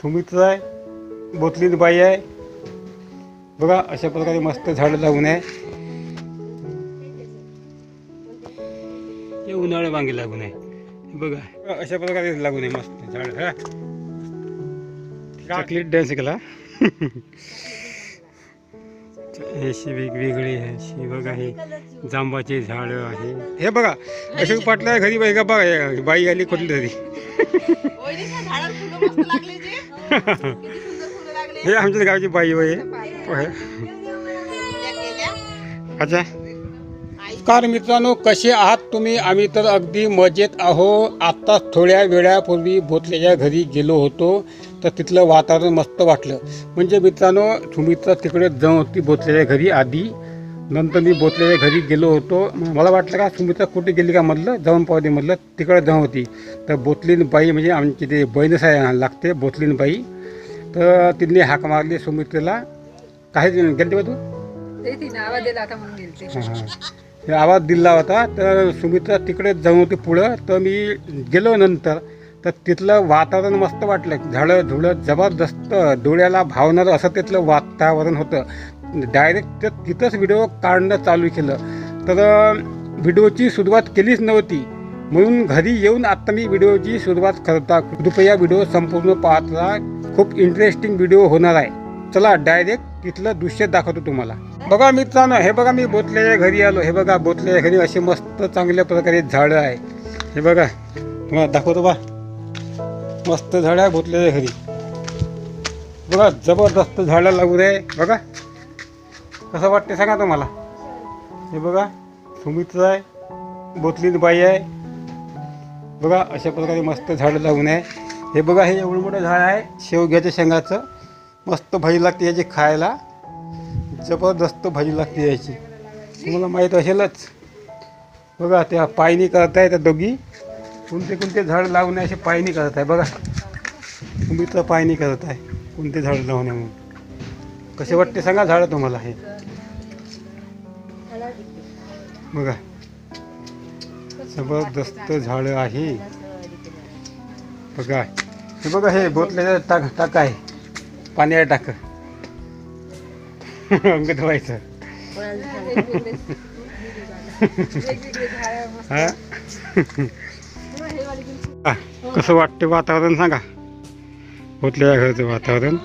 सुमित्रा आहे बोतलीन बाई आहे. बघा अशा प्रकारे मस्त झाडं लागून आहे. हे उन्हाळ्या वांगे लागून आहे. बघा. अशा प्रकारे लागून आहे मस्त झाड हा. चॉकलेट डान्स केला. अशी वेगवेगळी आहे अशी बघा हे जांबाचे झाड आहे. हे बघा अशोक पाटला घरी बाई का बघा बाई आली कुठली तरी हे आमच्या गावची बाई वय अच्छा. कार मित्रांनो कसे आहात तुम्ही? आम्ही तर अगदी मजेत आहो आत्ता थोड्या वेळापूर्वी भोतल्याच्या घरी गेलो होतो. तर तिथलं वातावरण मस्त वाटलं. म्हणजे मित्रांनो सुमित्रा तिकडे जाऊन होती भोतल्याच्या घरी आधी. नंतर मी भोतल्याच्या घरी गेलो होतो. मला वाटलं का सुमित्रा कुठे गेली का म्हटलं जाऊन पाहू दे म्हटलं तिकडे जाऊन होती. तर बोतलीन बाई म्हणजे आमची ते बहीणच आहे लागते बोतलीन बाई. तर तिने हाक मारली सुमित्रेला. काही गेलते बा तू? आवाज दिला आता म्हणून गेलते. हां, हां. ते आवाज दिला होता. तर सुमित्रा तिकडे जाऊन होती पुढं. तर मी गेलो नंतर. तर तिथलं वातावरण मस्त वाटलं. झाडं झुडं जबरदस्त डोळ्याला भावणारं असं तिथलं वातावरण होतं. डायरेक्ट तिथंच व्हिडिओ काढणं चालू केलं. तर व्हिडिओची सुरुवात केलीच नव्हती. म्हणून घरी येऊन आत्ता मी व्हिडिओची सुरुवात करता कृपया व्हिडिओ संपूर्ण पाहता. खूप इंटरेस्टिंग व्हिडिओ होणार आहे. चला डायरेक्ट तिथलं दृश्य दाखवतो तुम्हाला. बघा मित्रांनो हे बघा मी बोतल्याच्या घरी आलो. हे बघा बोतल्याच्या घरी असे मस्त चांगल्या प्रकारे झाडं आहे. हे बघा तुम्हाला दाखवतो बा. मस्त झाडं आहे बोतल्याच्या घरी. बघा जबरदस्त झाडं लागू आहे बघा. कसं वाटते सांगा तुम्हाला? हे बघा सुमितचं आहे बोतलीन बाई आहे. बघा अशा प्रकारे मस्त झाडं लावून आहे. हे बघा हे एवढं मोठं झाड आहे शेवग्याच्या शेंगाचं. मस्त भाजी लागते याची खायला. जबरदस्त भाजी लागते याची. तुम्हाला माहीत असेलच. बघा त्या पायनी करत आहे त्या दोघी. कोणते कोणते झाड लावून असे पायनी करत आहे. बघा तुम्ही तर पायनी करत आहे. कोणते झाड लावणे म्हणून. कसे वाटते सांगा झाडं तुम्हाला हे? बघा. जबरदस्त झाडं आहे. बघा. हे बघा हे बोतले टाक टाक आहे. पाण्याला टाक. अंग धुवायचं. हा? कसं वाटते वातावरण सांगा. बोतल्या घरचं वातावरण.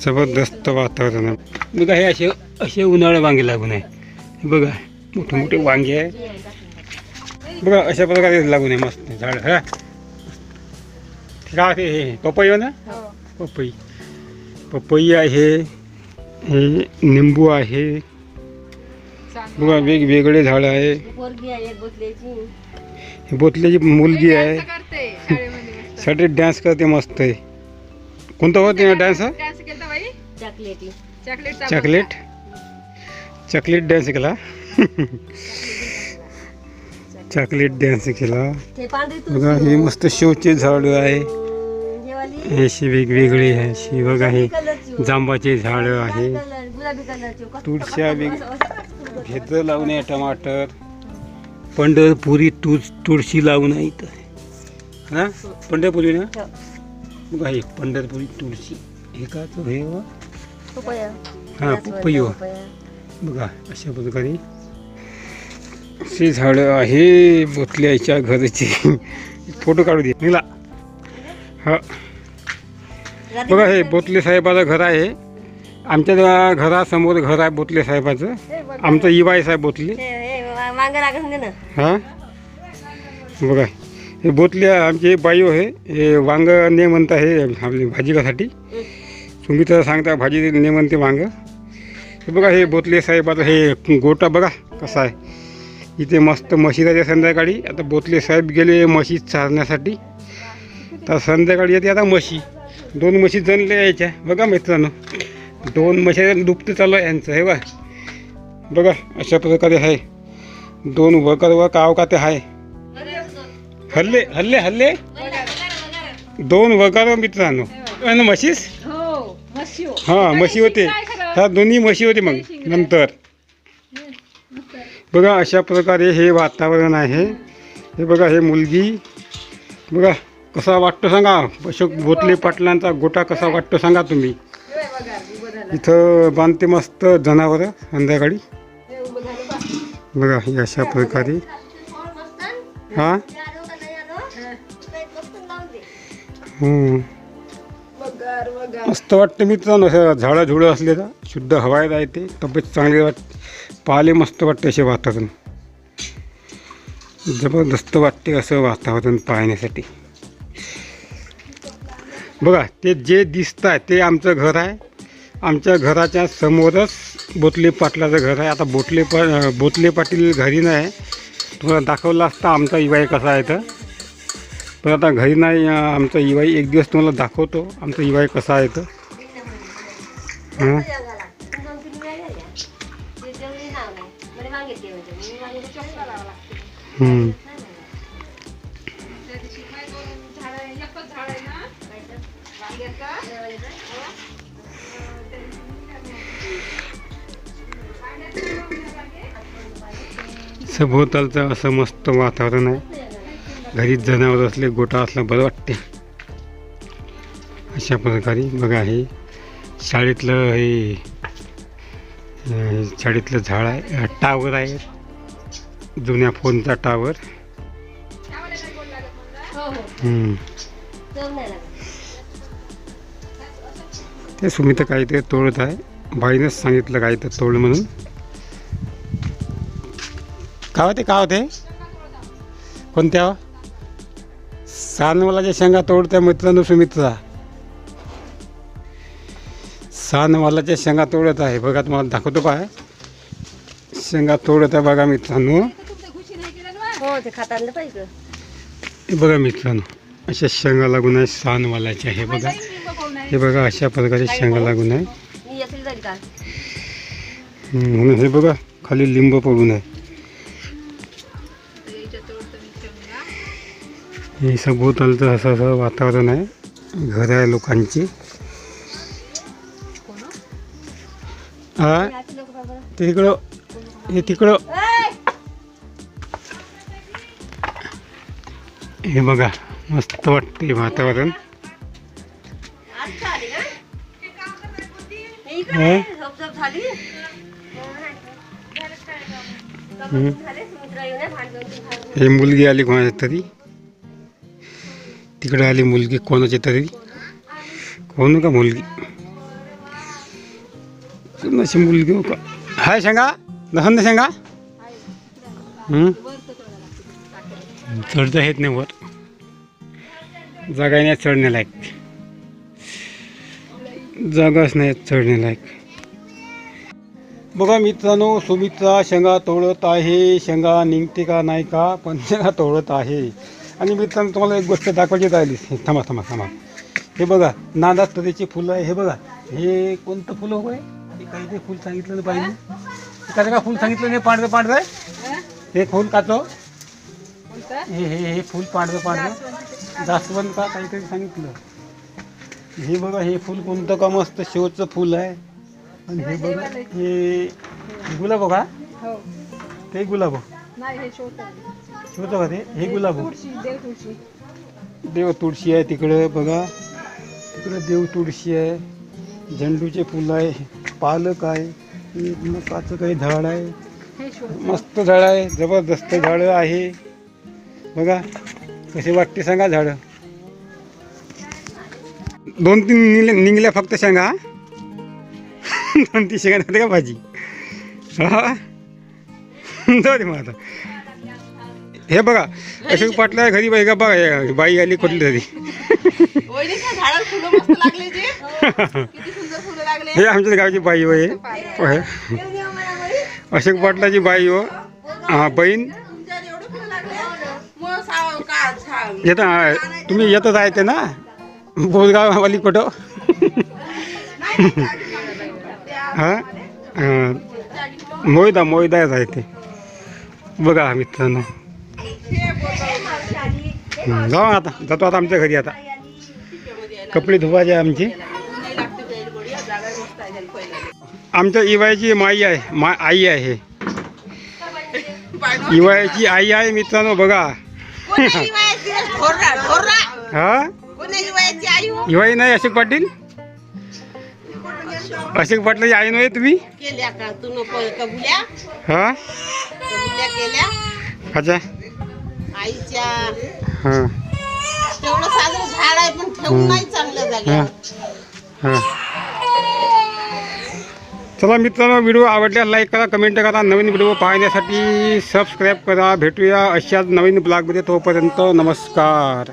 जबरदस्त वातावरण आहे. बघा हे असे असे उन्हाळे वांगे लागून आहे. हे बघा मोठे मोठे वांगे आहे. बघा अशा प्रकारे लागून आहे मस्त झाड हा. ते हे. पपई हो ना? हो. पपई. पपई आहे हे निंबू आहे. बघा वेगवेगळे झाडं आहे. पोरगी आहे एक बोतल्याची. ही बोतल्याची मुलगी आहे. साठी डान्स करते मस्त आहे. कोणता होते डान्स डान्स केलता बाई? चॉकलेटी चॉकलेट चॉकलेट? चॉकलेट डान्स केला. चॉकलेट डान्स केला. बघा हे मस्त शोचे झाड आहे. हे अशी वेगवेगळी आहे. अशी बघा हे जांबाचे झाड आहे. तुळशा वेग घेतलं लावून आहे टमाटर. पंढरपुरी तुळ तुळशी लावून आहे इथं. हा? पंढरपुरी ना? हो. बघा हे पंढरपुरी तुळशी. हे का तो हे व? पपया. हा. पपया. बघा अशा प्रकारे अशी झाडं आहे बोतल्याच्या घरची. फोटो काढू दे. निला हा. बघा हे बोतले साहेबाचं घर आहे. आमच्या घरासमोर घर आहे बोतले साहेबाचं. आमचं इबाई साहेब बोतले. हे बघा हे बोतले आमचे बाई आहे. हे वांग ने म्हणता हे आपली भाजीसाठी तुम्ही तर सांगता भाजी ने म्हणते वांग. हे बघा हे बोतले साहेबाचं हे गोटा बघा कसा आहे. इथे मस्त म्हशी राहते संध्याकाळी. आता बोतले साहेब गेले म्हशी चारण्यासाठी. तर संध्याकाळी येते आता म्हशी. दोन म्हशी जनले यायच्या. बघा मित्रांनो दोन म्हशी दुपते चालू आहे यांचं हे बघा. बघा अशा प्रकारे आहे. दोन वकर व काव का ते आहे. हल्ले हल्ले हल्ले. दोन वगार मित्रांनो. आणि म्हशीस? हो हो हा म्हशी होते? ह्या दोन्ही म्हशी होते मग नंतर. बघा अशा प्रकारे हे वातावरण आहे. हे बघा हे मुलगी. बघा कसा वाटतो सांगा. अशोक बोतले पाटलांचा गोटा कसा वाटतो सांगा तुम्ही. इथं बांधते मस्त जनावरं संध्याकाळी. बघा. हे अशा प्रकारे. हा? मस्त वाटतं मित्रांनो असं झाडं झुडं असलेलं शुद्ध हवा राहते तब्येत चांगली वाट पाले मस्त वाटते असे वातावरण. जबरदस्त वाटते असं वातावरण पाहण्यासाठी. बघा ते जे दिसत आहे ते आमचं घर आहे. आमच्या घराच्या समोरच बोतले पाटलाचं घर आहे. आता बोटले पा बोतले पाटील घरी नाही. तुम्हाला दाखवलं असता आमचा इवाय कसा आहे तर. पण आता घरी नाही आमचा इवाई एक दिवस तुम्हाला दाखवतो. आमचा इवाई कसा आहे तर. सभोवतालचं असं मस्त वातावरण आहे. घरी जनावर असले गोठा असला बरं वाटते. अशा प्रकारे बघा हे शाळेतलं हे शाळेतलं झाड आहे टावर आहे. जुन्या फोनचा टावर. ते काय गोड ते सुमित काहीतरी तोडत आहे. बाईनंच सांगितलं काही तर तोड म्हणून. का होते का होते? कोणत्या? सानवालाच्या शेंगा तोडत्या मित्रांनो सुमित्रा सानवालाच्या शेंगा तोडत आहे. बघा तुम्हाला दाखवतो पाय शेंगा तोडत आहे बघा मित्रांनो. हो हे बघा मित्रांनो अशा शेंगा लागून आहे सानवालाच्या. हे बघा. हे बघा अशा प्रकारे शेंगा लागून आहे. म्हणून हे बघा खाली लिंब पडून आहे. हे सभोवतालचं असं असं वातावरण आहे. घर आहे लोकांची. हो? ते तिकडं हे तिकडं. हे बघा मस्त वाटते वातावरण. हा? हे? मुलगी आली कोणाची तरी? तिकडे आली मुलगी कोणाची तरी? कोण का मुलगी? कोणाची मुलगी हो का? हाय शेंगा लसण शेंगा? चढता येत नाही वर. जागा नाही चढण्यालायक. जागाच नाही चढण्यालायक. बघा मित्रांनो सुमित्रा शेंगा तोडत आहे. शेंगा निघते का नाही का? पण शेंगा तोडत आहे. आणि मित्रांनो तुम्हाला एक गोष्ट दाखवायची राहिली. थांबा थांबा थांबा. हे बघा नादा तऱ्हेची फुलं आहे. हे बघा हे कोणतं फुलं होय? हे काहीतरी फुल सांगितलं ना पाहिजे काय का फुल सांगितलं नाही? पांढरं पांढरं? हं? हे फुल काचो? हे हे हे फुल पांढरं पांढरं. जास्वंद का काहीतरी सांगितलं. हे बघा हे फुल कोणतं का मस्त शेवटचं फुल आहे. आणि हे बघा हे गुलाब हो का? हो. ते गुलाब हो. नाही हे शोधतं का ते? हे गुलाब. तुळशी देव तुळशी. देव तुळशी आहे तिकडं बघा. तिकडं देव तुळशी आहे. झेंडूचे फुलं आहे. पालक आहे. मकाचं काही झाड आहे. मस्त झाड आहे. जबरदस्त झाडं आहे. बघा कसे वाटते सांगा झाडं. दोन तीन निघले निघल्या फक्त शेंगा. दोन तीन शेंगा का भाजी. हा? जाऊ दे मग आता हे बघा अशोक पाटला घरी बाई का बघा हे बाई आली कुठली तरी. हे आमच्या गावची बाई होय होय. अशोक पाटलाची बाई हो. हा बहीण. येता तुम्ही येतच आहे ते ना? बोरगाववाली कुठं? हा? अं, मोयदा मोयदाच आहे ते. बघा मित्रांनो. जाऊ आता जातो आता आमच्या घरी आता. कपडे धुवायचे आमची. आमच्या इवायची माई आहे मा आई आहे. इवायची आई आहे मित्रांनो बघा. ही? हिवाई नाही अशोक पाटील? अशोक पाटलाची आई नव्हे तुम्ही? हा? कबुल्या केल्या. अच्छा. आईच्या. हां. तेवढं साजरं झाड आहे पण ठेवून नाही चांगल्या जागेवर हां. चला मित्रांनो व्हिडिओ आवडल्यास लाईक करा कमेंट करा. नवीन व्हिडिओ पाहण्यासाठी सबस्क्राईब करा. भेटूया अशाच नवीन ब्लॉगमध्ये तोपर्यंत नमस्कार.